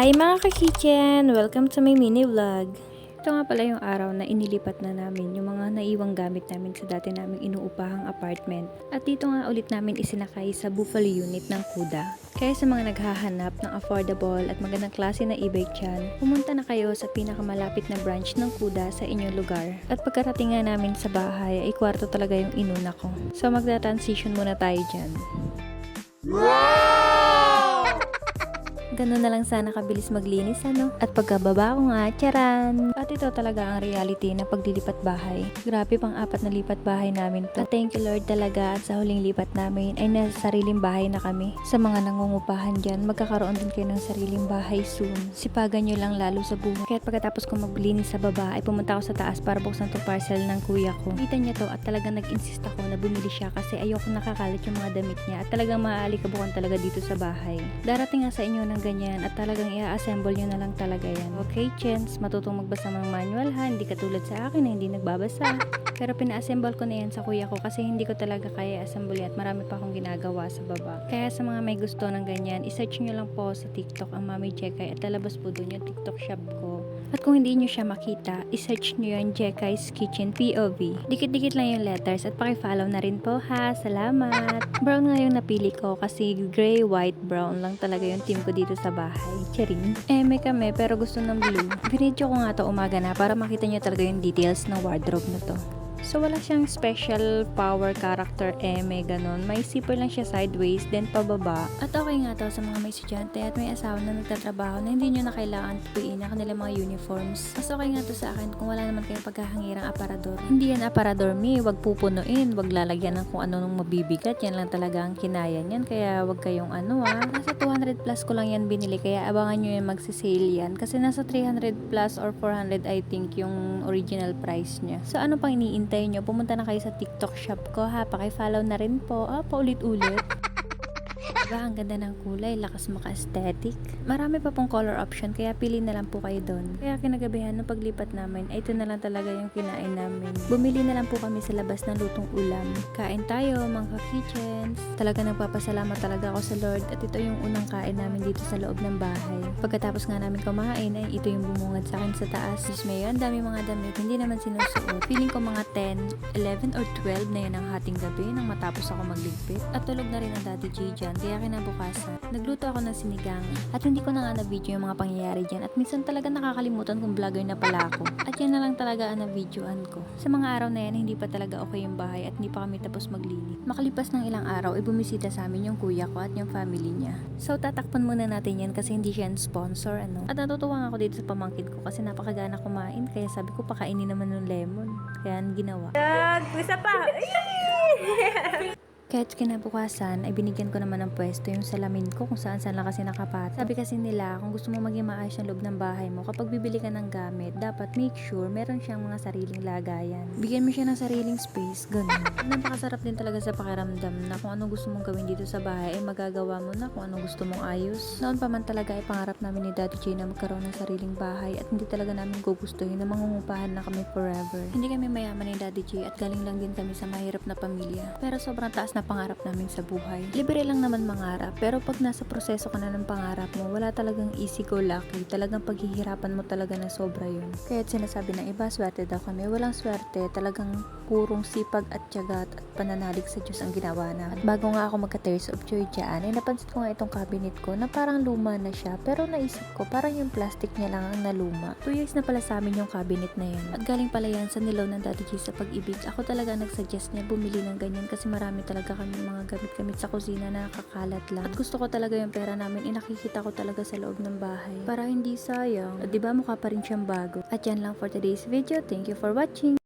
Kitchen! Welcome to my mini vlog. Ito nga pala yung araw na inilipat na namin yung mga naiwang gamit namin sa dati naming inuupahang apartment. At dito nga ulit namin isinakay sa Buffalo unit ng Kuda. Kaya sa mga naghahanap ng affordable at magandang klase na e-bike dyan, pumunta na kayo sa pinakamalapit na branch ng Kuda sa inyong lugar. At pagkarating nga namin sa bahay ay kwarto talaga yung inuna ko. So magta-transition muna tayo dyan. Ganun na lang sana kabilis maglinis, ano? At pagkababa ko nga, tsaran! At ito talaga ang reality ng paglilipat bahay. Grabe pang apat na lipat bahay namin to. At thank you Lord talaga at sa huling lipat namin ay nasa sariling bahay na kami. Sa mga nangungupahan dyan, magkakaroon din kayo ng sariling bahay soon. Sipagan nyo lang lalo sa buhay. Kaya pagkatapos ko maglinis sa baba, ay pumunta ako sa taas para buksan to parcel ng kuya ko. Kita niya to at talagang nag-insist ako na bumili siya kasi ayoko nakakalat yung mga damit niya at talagang maaalikabukan talaga dito sa bahay. Darating nga sa inyo ng ganyan at talagang i-assemble nyo na lang talaga yan. Okay, Chens, matutong magbasa ng manual ha, hindi katulad sa akin na hindi nagbabasa. Pero pina-assemble ko na yan sa kuya ko kasi hindi ko talaga kaya assemble yan at marami pa akong ginagawa sa baba. Kaya sa mga may gusto ng ganyan, isearch nyo lang po sa TikTok ang Mami Jekay at lalabas po doon yung TikTok shop ko. At kung hindi nyo siya makita, isearch nyo yung Jekai's Kitchen POV. Dikit-dikit lang yung letters at pakifollow na rin po ha. Salamat! Brown nga yung napili ko kasi gray, white, brown lang talaga yung team ko dito sa bahay. Charing. Eh, may kami pero gusto ng blue. Binidyo ko nga to umaga na para makita nyo talaga yung details ng wardrobe na to. So, wala siyang special power character eme, ganun. May zipper lang siya sideways, then pababa. At okay nga to sa mga may estudyante at may asawa na nagtatrabaho na hindi nyo na kailangan tutuin ang kanilang mga uniforms. Mas okay nga to sa akin kung wala naman kayong paghahangirang aparador. Hindi yan aparador me, wag pupunuin, wag lalagyan ng kung ano nung mabibigat. Yan lang talaga ang kinaya niyan, kaya wag kayong ano ah. Nasa 200 plus ko lang yan binili, kaya abangan nyo yung magsisale yan. Kasi nasa 300 plus or 400 I think yung original price niya. So ano pang iniintay nyo? Pumunta na kayo sa TikTok shop ko ha. Pakifollow na rin po. Ah, paulit-ulit. Diba, ang ganda ng kulay, lakas maka-aesthetic. Marami pa pong color option, kaya pili na lang po kayo doon. Kaya kinagabihan nung paglipat namin, ay ito na lang talaga yung kinain namin. Bumili na lang po kami sa labas ng lutong ulam. Kain tayo, mga kitchens. Talaga nagpapasalamat talaga ako sa Lord at ito yung unang kain namin dito sa loob ng bahay. Pagkatapos nga namin kumain, ay ito yung bumungad sa akin sa taas. Diyos may ang dami mga damit, hindi naman sinusuot. Feeling ko mga 10, 11 or 12 na yun ang hating gabi nang matapos ako magligpit. At tulog na rin ang Daddy G dyan, kaya kinabukasan, nagluto ako ng sinigang. At hindi ko na nga na-video yung mga pangyayari dyan. At minsan talaga nakakalimutan kung vlogger na pala ako. At yan na lang talaga ang na-videoan ko. Sa mga araw na yan, hindi pa talaga okay yung bahay at hindi pa kami tapos maglinis. Makalipas ng ilang araw, ay bumisita sa amin yung kuya ko at yung family niya. So, tatakpan muna natin yan kasi hindi siya sponsor, ano. At natutuwa ako dito sa pamangkin ko kasi napakagana kumain. Kaya sabi ko, pakainin naman ng lemon. Kaya ginawa. Isa pa. Kahit kinabukasan, ay binigyan ko naman ng pwesto yung salamin ko kung saan saan lang kasi nakapat. Sabi kasi nila, kung gusto mo maging maayos ang loob ng bahay mo, kapag bibili ka ng gamit, dapat make sure meron siyang mga sariling lagayan. Bigyan mo siya ng sariling space, ganun. Napakasarap din talaga sa pakiramdam na kung anong gusto mong gawin dito sa bahay, ay magagawa mo na kung anong gusto mong ayos. Noon pa man talaga ay pangarap namin ni Daddy J na magkaroon ng sariling bahay at hindi talaga namin gugustuhin na mangungupahan na kami forever. Hindi kami mayaman ni Daddy J at galing lang din kami sa mahirap na pamilya. Pero sobrang taas na pangarap namin sa buhay. Libre lang naman mangarap, pero pag nasa proseso ka na ng pangarap mo, wala talagang easy go lucky. Talagang paghihirapan mo talaga na sobra yun. Kaya't sinasabi ng iba, swerte daw kami. Walang swerte, talagang purong sipag at tiyaga at pananalig sa Diyos ang ginawa na. At bago nga ako magka-tears of joy dyan, ay napansin ko nga itong cabinet ko na parang luma na siya. Pero naisip ko, parang yung plastic niya lang ang naluma. 2 years na pala sa amin yung cabinet na yan. At galing pala yan sa nilaw ng Daddy G sa pag-ibig. Ako talaga nagsuggest niya bumili ng ganyan kasi marami talaga kami mga gamit-gamit sa kusina na nakakalat lang. At gusto ko talaga yung pera namin, inakikita ko talaga sa loob ng bahay. Para hindi sayang. At diba mukha pa rin siyang bago. At yan lang for today's video. Thank you for watching.